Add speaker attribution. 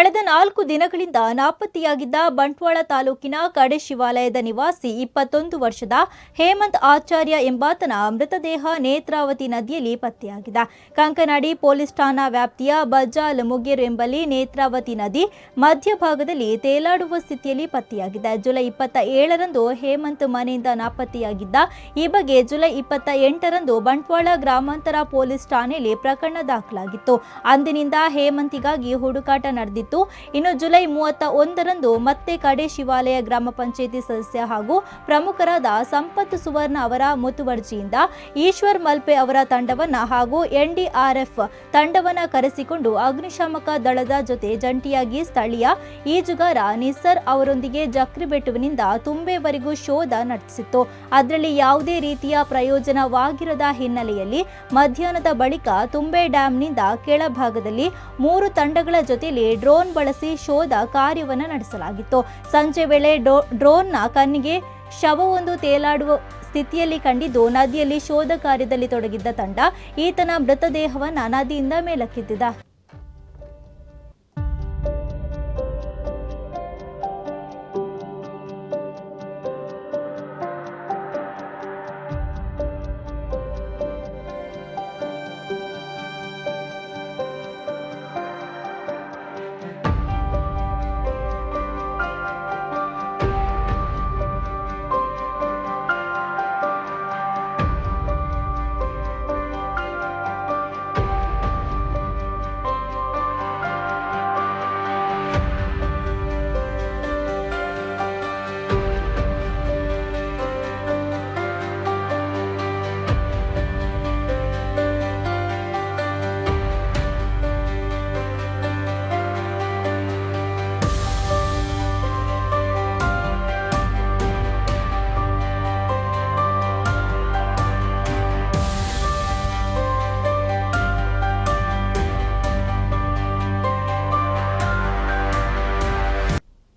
Speaker 1: ಕಳೆದ ನಾಲ್ಕು ದಿನಗಳಿಂದ ನಾಪತ್ತೆಯಾಗಿದ್ದ ಬಂಟ್ವಾಳ ತಾಲೂಕಿನ ಕಡೆ ಶಿವಾಲಯದ ನಿವಾಸಿ ಇಪ್ಪತ್ತೊಂದು ವರ್ಷದ ಹೇಮಂತ್ ಆಚಾರ್ಯ ಎಂಬಾತನ ಮೃತದೇಹ ನೇತ್ರಾವತಿ ನದಿಯಲ್ಲಿ ಪತ್ತೆಯಾಗಿದೆ. ಕಂಕನಾಡಿ ಪೊಲೀಸ್ ಠಾಣಾ ವ್ಯಾಪ್ತಿಯ ಬಜಾಲ್ ಮುಗೇರು ಎಂಬಲ್ಲಿ ನೇತ್ರಾವತಿ ನದಿ ಮಧ್ಯಭಾಗದಲ್ಲಿ ತೇಲಾಡುವ ಸ್ಥಿತಿಯಲ್ಲಿ ಪತ್ತೆಯಾಗಿದೆ. ಜುಲೈ ಇಪ್ಪತ್ತ ಏಳರಂದು ಹೇಮಂತ್ ಮನೆಯಿಂದ ನಾಪತ್ತೆಯಾಗಿದ್ದ ಈ ಬಗ್ಗೆ ಜುಲೈ ಇಪ್ಪತ್ತ ಎಂಟರಂದು ಬಂಟ್ವಾಳ ಗ್ರಾಮಾಂತರ ಪೊಲೀಸ್ ಠಾಣೆಯಲ್ಲಿ ಪ್ರಕರಣ ದಾಖಲಾಗಿತ್ತು. ಅಂದಿನಿಂದ ಹೇಮಂತಿಗಾಗಿ ಹುಡುಕಾಟ ನಡೆದಿತ್ತು. ಇನ್ನು ಜುಲೈ ಮೂವತ್ತ ಒಂದರಂದು ಮತ್ತೆ ಕಡೆ ಶಿವಾಲಯ ಗ್ರಾಮ ಪಂಚಾಯಿತಿ ಸದಸ್ಯ ಹಾಗೂ ಪ್ರಮುಖರಾದ ಸಂಪತ್ ಸುವರ್ಣ ಅವರ ಮುತುವರ್ಜಿಯಿಂದ ಈಶ್ವರ್ ಮಲ್ಪೆ ಅವರ ತಂಡವನ್ನ ಹಾಗೂ ಎನ್ಡಿಆರ್ಎಫ್ ತಂಡವನ್ನ ಕರೆಸಿಕೊಂಡು ಅಗ್ನಿಶಾಮಕ ದಳದ ಜೊತೆ ಜಂಟಿಯಾಗಿ ಸ್ಥಳೀಯ ಈಜುಗಾರ ನಿಸರ್ ಅವರೊಂದಿಗೆ ಜಕ್ರಿಬೆಟ್ಟುವಿನಿಂದ ತುಂಬೆವರೆಗೂ ಶೋಧ ನಡೆಸಿತ್ತು. ಅದರಲ್ಲಿ ಯಾವುದೇ ರೀತಿಯ ಪ್ರಯೋಜನವಾಗಿರದ ಹಿನ್ನೆಲೆಯಲ್ಲಿ ಮಧ್ಯಾಹ್ನದ ಬಳಿಕ ತುಂಬೆ ಡ್ಯಾಂನಿಂದ ಕೆಳಭಾಗದಲ್ಲಿ ಮೂರು ತಂಡಗಳ ಜೊತೆಯಲ್ಲಿ ಡ್ರೋನ್ ಬಳಸಿ ಶೋಧ ಕಾರ್ಯವನ್ನು ನಡೆಸಲಾಗಿತ್ತು. ಸಂಜೆ ವೇಳೆ ಡೋ, ಡ್ರೋನ್ನ ಕಣ್ಣಿಗೆ ಶವವೊಂದು ತೇಲಾಡುವ ಸ್ಥಿತಿಯಲ್ಲಿ ಕಂಡಿದ್ದು, ನದಿಯಲ್ಲಿ ಶೋಧ ಕಾರ್ಯದಲ್ಲಿ ತೊಡಗಿದ್ದ ತಂಡ ಈತನ ಮೃತದೇಹವನ್ನು ನದಿಯಿಂದ ಮೇಲಕ್ಕೆತ್ತಿದ.